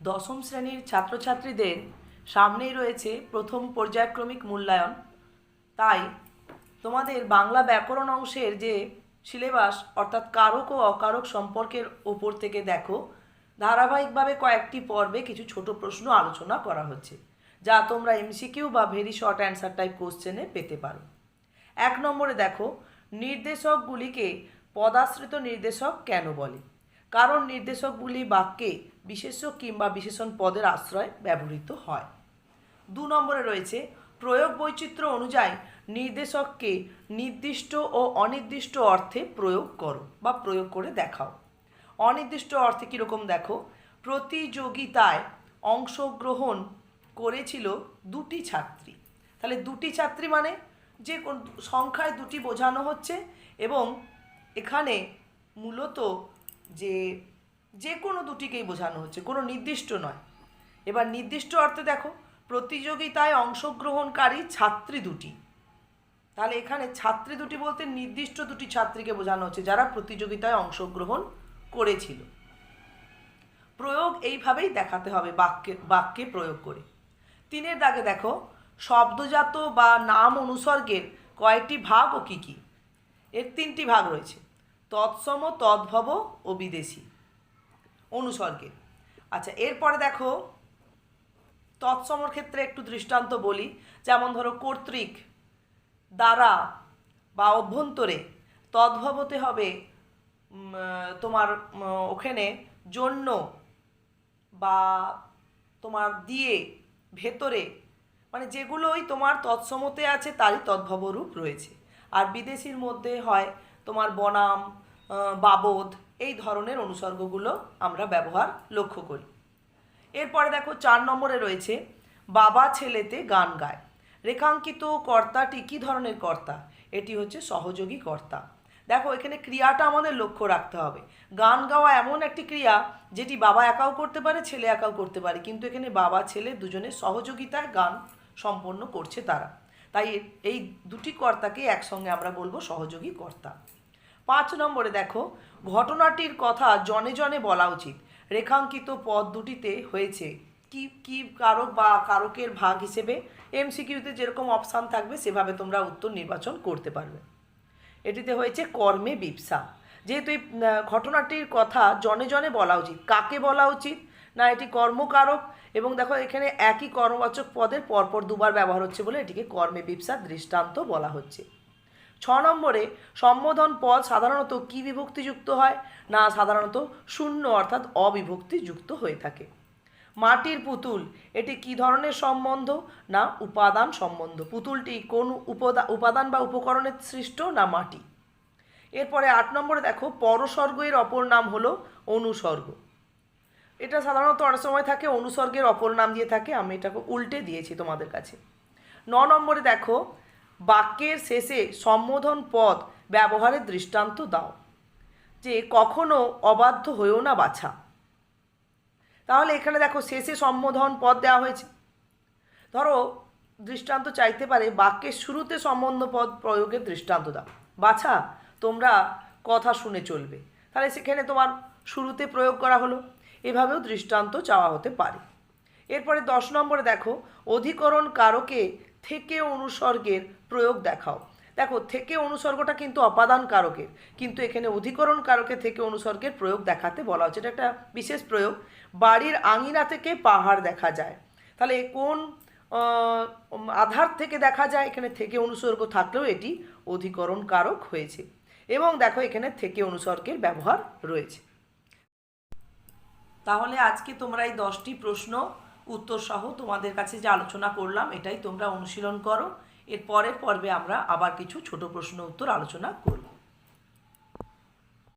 দশম শ্রেণির ছাত্রছাত্রীদের সামনেই রয়েছে প্রথম পর্যায়ক্রমিক মূল্যায়ন। তাই তোমাদের বাংলা ব্যাকরণ অংশের যে সিলেবাস, অর্থাৎ কারক ও অকারক সম্পর্কের ওপর থেকে দেখো, ধারাবাহিকভাবে কয়েকটি পর্বে কিছু ছোট প্রশ্ন আলোচনা করা হচ্ছে, যা তোমরা এমসিকিউ বা ভেরি শর্ট অ্যান্সার টাইপ কোশ্চেনে পেতে পারো। এক নম্বরে দেখো, নির্দেশকগুলিকে পদাশ্রিত নির্দেশক কেন বলে? কারণ নির্দেশকগুলি বাক্যে বিশেষ্য কিংবা বিশেষণ পদের আশ্রয় ব্যবহৃত হয়। দু নম্বরে রয়েছে, প্রয়োগ বৈচিত্র্য অনুযায়ী নির্দেশককে নির্দিষ্ট ও অনির্দিষ্ট অর্থে প্রয়োগ করো বা প্রয়োগ করে দেখাও। অনির্দিষ্ট অর্থে কীরকম দেখো? প্রতিযোগিতায় অংশগ্রহণ করেছিল দুটি ছাত্রী। তাহলে দুটি ছাত্রী মানে যে কোন সংখ্যায় দুটি বোঝানো হচ্ছে এবং এখানে মূলত যে যে কোনো দুটিকেই বোঝানো হচ্ছে, কোনো নির্দিষ্ট নয়। এবার নির্দিষ্ট অর্থে দেখো, প্রতিযোগিতায় অংশগ্রহণকারী ছাত্রী দুটি। তাহলে এখানে ছাত্রী দুটি বলতে নির্দিষ্ট দুটি ছাত্রীকে বোঝানো হচ্ছে, যারা প্রতিযোগিতায় অংশগ্রহণ করেছিল। প্রয়োগ এইভাবেই দেখাতে হবে, বাক্যে বাক্যে প্রয়োগ করে। তিনের দাগে দেখো, শব্দজাত বা নাম অনুসর্গের কয়েকটি ভাগ ও কী কী? এর তিনটি ভাগ রয়েছে। তৎসম, তদ্ভব ও বিদেশি। অনুসর্গে। আচ্ছা এরপরে দেখো, তৎসমর ক্ষেত্রে একটু দৃষ্টান্ত বলি। যেমন ধরো, কর্তৃক দ্বারা বা অভ্যন্তরে তদ্ভবতে হবে তোমার ওখানে জন্য বা তোমার দিয়ে ভেতরে মানে যেগুলোই তোমার তৎসমতে আছে, তারই তদ্ভব রূপ রয়েছে। আর বিদেশির মধ্যে হয় তোমার বনাম বাবদ, এই ধরনের অনুসর্গগুলো আমরা ব্যবহার লক্ষ্য করি। এরপরে দেখো চার নম্বরে রয়েছে, বাবা ছেলেতে গান গায়। রেখাঙ্কিত কর্তাটি কী ধরনের কর্তা? এটি হচ্ছে সহযোগী কর্তা। দেখো এখানে ক্রিয়াটা আমাদের লক্ষ্য রাখতে হবে। গান গাওয়া এমন একটি ক্রিয়া যেটি বাবা একাও করতে পারে, ছেলে একাও করতে পারে, কিন্তু এখানে বাবা, ছেলে দুজনের সহযোগিতায় গান সম্পন্ন করছে তারা। তাই এই দুটি কর্তাকে একসঙ্গে আমরা বলব সহযোগী কর্তা। পাঁচ নম্বরে দেখো, ঘটনাটির কথা জনে জনে বলা উচিত। রেখাঙ্কিত পদ দুটিতে হয়েছে। কি কি কারক বা কারকের ভাগ হিসেবে এমসিকিউতে যেরকম অপশান থাকবে, সেভাবে তোমরা উত্তর নির্বাচন করতে পারবে। এটিতে হয়েছে কর্মে বিপসা। যেহেতু এই ঘটনাটির কথা জনে জনে বলা উচিত। কাকে বলা উচিত? না, এটি কর্মকারক। এবং দেখো, এখানে একই কর্মবাচক পদের পরপর দুবার ব্যবহার হচ্ছে বলে এটিকে কর্মে বিপসা দৃষ্টান্ত বলা হচ্ছে। ছ নম্বরে, সম্বোধন পদ সাধারণত কি বিভক্তিযুক্ত হয়? না, সাধারণত শূন্য, অর্থাৎ অবিভক্তিযুক্ত হয়ে থাকে। মাটির পুতুল, এটি কি ধরনের সম্বন্ধ? না, উপাদান সম্বন্ধ। পুতুলটি কোন উপদা, উপাদান বা উপকরণের সৃষ্ট না মাটি? এরপরে আট নম্বরে দেখো পরসর্গ এর অপর নাম হলো অনুসর্গ। এটা সাধারণত অনেক সময় থাকে, অনুসর্গের অপর নাম দিয়ে থাকে, আমি এটাকে উল্টে দিয়েছি তোমাদের কাছে। ন নম্বরে দেখো বাক্যের শেষে সম্বোধন পদ ব্যবহারের দৃষ্টান্ত দাও, যে কখনো অবাধ্য হয়েও না বাছা। তাহলে এখানে দেখো শেষে সম্বোধন পদ দেওয়া হয়েছে। ধরো দৃষ্টান্ত চাইতে পারে বাক্যের শুরুতে সম্বন্ধ পদ প্রয়োগের দৃষ্টান্ত দাও। বাছা, তোমরা কথা শুনে চলবে। তাহলে সেখানে তোমার শুরুতে প্রয়োগ করা হলো। এভাবেও দৃষ্টান্ত চাওয়া হতে পারে। এরপরে দশ নম্বরে দেখো, অধিকরণ কারকে থেকে অনুসর্গের প্রয়োগ দেখাও। দেখো, থেকে অনুসর্গটা কিন্তু অপাদান কারকের, কিন্তু এখানে অধিকরণ কারকে থেকে অনুসর্গের প্রয়োগ দেখাতে বলা হচ্ছে। এটা একটা বিশেষ প্রয়োগ। বাড়ির আঙিনা থেকে পাহাড় দেখা যায়। তাহলে কোন আধার থেকে দেখা যায়? এখানে থেকে অনুসর্গ থাকলেও এটি অধিকরণ কারক হয়েছে। এবং দেখো, এখানে থেকে অনুসর্গের ব্যবহার রয়েছে। তাহলে আজকে তোমরা এই দশটি প্রশ্ন উত্তর সহ তোমাদের কাছে যে আলোচনা করলাম, এটাই তোমরা অনুশীলন করো। এর পরের পর্বে আমরা আবার কিছু ছোট প্রশ্ন উত্তর আলোচনা করব